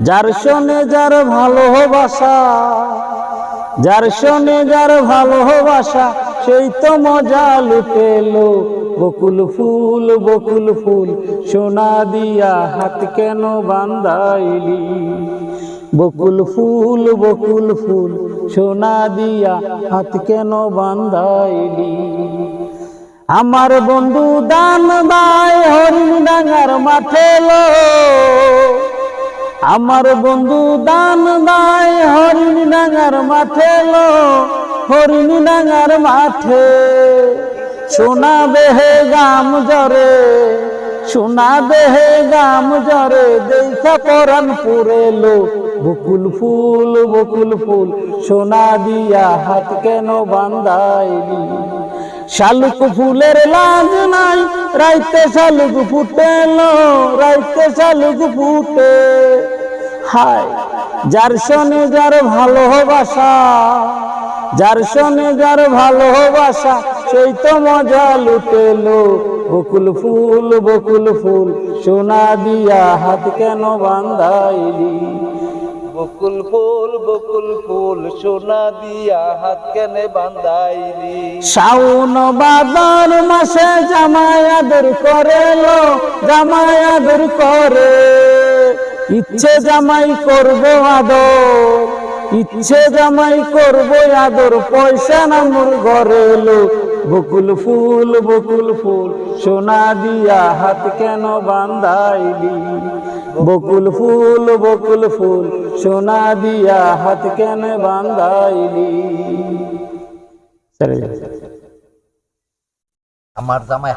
যার শোনে যার ভালোবাসা যার শোনে যার ভালোবাসা সেই তো মজা লুটেলো বকুল ফুল বকুল ফুল, সোনা দিয়া হাত কেন বান্ধাইলি? বকুল ফুল বকুল ফুল, সোনা দিয়া হাত কেন বান্ধাইলি? আমার বন্ধু দান দায় হরিণ ডাঙ্গার মাঠে লো। আমার বন্ধু দান দায় হরিণ ডাঙ্গার মাঠে লো, হরিণ ডাঙ্গার মাঠে। সোনা দেহে গাম জরে, সোনা দেহে গাম জরে দেখা পরান পুরেলো বকুল ফুল বকুল ফুল, সোনা দিয়া হাত কেন বান্ধাইলি? শালুক ফুলের লাজ নাই, রাইতে শালুক ফুটেলো রাইতে শালুক ফুটে। হায় যার শোনে যার ভালোবাসা যার শোনে যার ভালোবাসা সেই তো মজা লুটেলো বকুল ফুল বকুল ফুল সোনা দিয়া হাত কেন বান্ধাইলি? বকুল ফুল বকুল ফুল সোনা দিয়া হাত কেনে বান্ধাইলি? শাউন বাদর মাসে জামাই আদর করে লো জামাই আদর করে ইচ্ছে জামাই করব আদর, ইচ্ছে জামাই করব আদর, পয়সা নামুর ঘরে এলো বকুল ফুল বকুল ফুল, সোনা দিয়া হাত কেন বান্ধাইলি? বকুল ফুল বকুল ফুল, সোনা দিয়া হাত কেন বান্ধাইলি? আমার জামাই